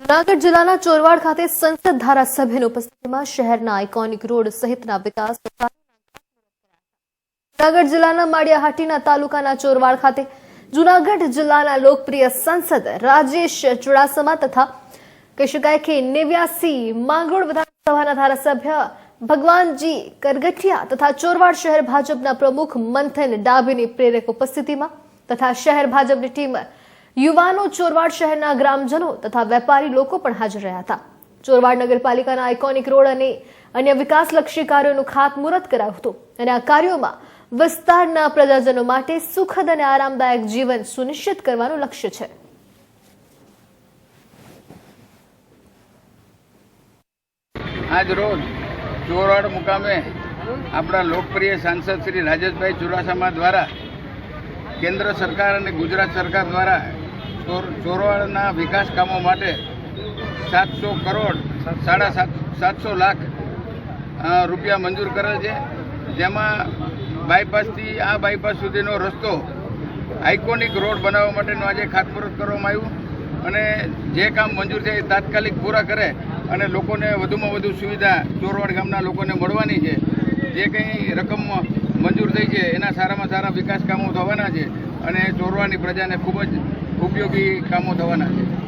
જૂનાગઢ જિલ્લાના ચોરવાડ ખાતે સંસદ ધારાસભ્યની ઉપસ્થિતિમાં શહેરના આઇકોનિક રોડ સહિતના વિકાસ જૂનાગઢ જિલ્લાના માળિયાહાટીના તાલુકાના ચોરવાડ ખાતે જૂનાગઢ જિલ્લાના લોકપ્રિય સંસદ રાજેશ ચુડાસમા તથા કહી શકાય કે નેવ્યાસી માંગરોળ વિધાનસભાના ધારાસભ્ય ભગવાનજી કરગઠિયા તથા ચોરવાડ શહેર ભાજપના પ્રમુખ મંથન ડાભીની પ્રેરક ઉપસ્થિતિમાં તથા શહેર ભાજપની ટીમ યુવાનો ચોરવાડ શહેરના ગ્રામજનો તથા વેપારી લોકો પણ હાજર રહ્યા હતા. ચોરવાડ નગરપાલિકાના આઇકોનિક રોડ અને અન્ય વિકાસલક્ષી કાર્યોનું ખાતમુહૂર્ત કરાયું હતું અને આ કાર્યોમાં વિસ્તારના પ્રજાજનો માટે સુખદ અને આરામદાયક જીવન સુનિશ્ચિત કરવાનું લક્ષ્ય છે. આજ રોજ ચોરવાડ મુકામે આપણા લોકપ્રિય સાંસદ શ્રી રાજેશભાઈ ચુડાસમા દ્વારા કેન્દ્ર સરકાર અને ગુજરાત સરકાર દ્વારા ચોરવાડના વિકાસ કામો માટે સાતસો કરોડ સાડા સાત સાતસો લાખ રૂપિયા મંજૂર કરેલ છે. જેમાં બાયપાસથી આ બાયપાસ સુધીનો રસ્તો આઇકોનિક રોડ બનાવવા માટેનું આજે ખાતમુહૂર્ત કરવામાં આવ્યું અને જે કામ મંજૂર છે એ તાત્કાલિક પૂરા કરે અને લોકોને વધુમાં વધુ સુવિધા ચોરવાડ ગામના લોકોને મળવાની છે. જે કંઈ રકમ મંજૂર થઈ છે એના સારામાં સારા વિકાસ કામો થવાના છે અને ચોરવાડની પ્રજાને ખૂબ જ ઉપયોગી કામો થવાના છે.